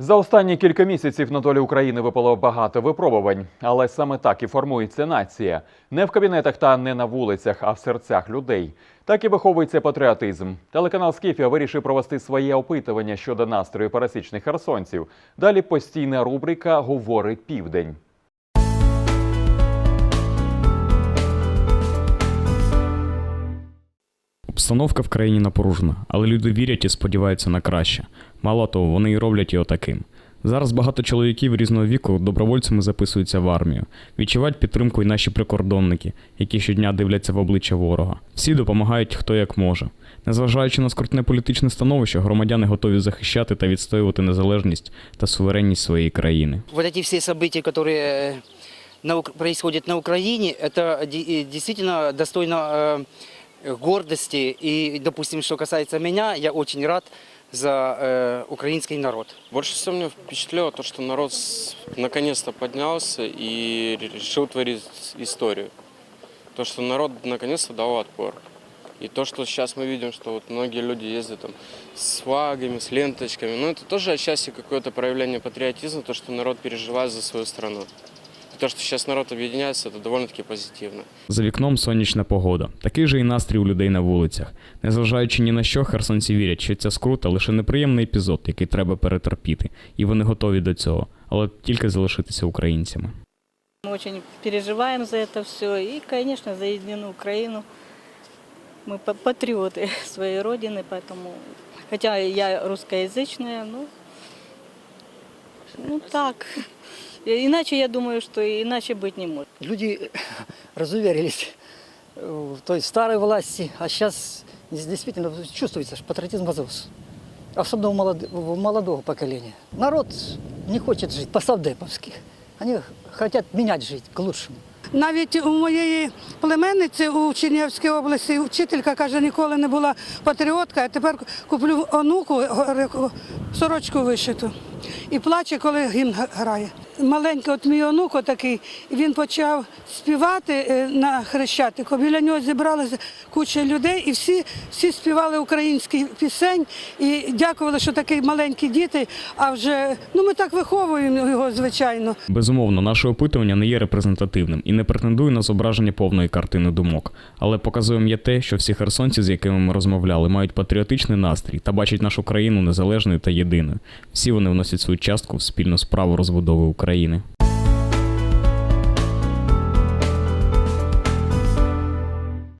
За останні кілька місяців на долі України випало багато випробувань, але саме так і формується нація не в кабінетах та не на вулицях, а в серцях людей. Так і виховується патріотизм. Телеканал Скіфія вирішив провести своє опитування щодо настрою пересічних херсонців. Далі постійна рубрика Говорить Південь. Обстановка в країні напружена, але люди вірять і сподіваються на краще. Мало того, вони і роблять його таким. Зараз багато чоловіків різного віку добровольцями записуються в армію. Відчувають підтримку і наші прикордонники, які щодня дивляться в обличчя ворога. Всі допомагають хто як може. Незважаючи на скрутне політичне становище, громадяни готові захищати та відстоювати незалежність та суверенність своєї країни. Вот эти все события, которые э, на Ук- происходят на Украине, это де- э, действительно достойно э, гордости. И, допустим, что касается меня, я очень рад за э, украинский народ. Больше всего меня впечатлило то, что народ наконец-то поднялся и решил творить историю. То, что народ наконец-то дал отпор. И то, что сейчас мы видим, что вот многие люди ездят там с флагами, с ленточками, ну это тоже отчасти какое-то проявление патриотизма, то, что народ переживает за свою страну. И то, что сейчас народ объединяется, это довольно-таки позитивно. За вікном сонячна погода. Такий же і настрій у людей на вулицях. Незважаючи ні на що, херсонці вірять, що ця скрута лише неприємний епізод, який треба перетерпіти, і вони готові до цього, але тільки залишитися українцями. Мы очень переживаем за это все. И, конечно, за единую Украину. Мы па- патриоты своей родины, поэтому... Хотя я русскоязычная, но... Ну так. И- Иначе, я думаю, что иначе быть не может. люди разуверились в той старой власти, а сейчас действительно чувствуется, что патриотизм возрос. Особенно у, молод- у молодого поколения. Народ не хочет жить по-савдеповски. Они хотят менять жизнь к лучшему. Навіть у моєї племенниці у Чернігівській області вчителька каже, ніколи не була патріотка, а тепер куплю онуку сорочку вишиту. І плаче, коли гімн грає. Маленький от мій онук такий, він почав співати е, на хрещатику. Біля нього зібралася куча людей, і всі, всі співали українські пісень і дякували, що такі маленькі діти. А вже ну ми так виховуємо його, звичайно. Безумовно, наше опитування не є репрезентативним і не претендує на зображення повної картини думок, але показуємо те, що всі херсонці, з якими ми розмовляли, мають патріотичний настрій та бачать нашу країну незалежною та єдиною. Всі вони вносять свою частку в спільну справу розбудови України.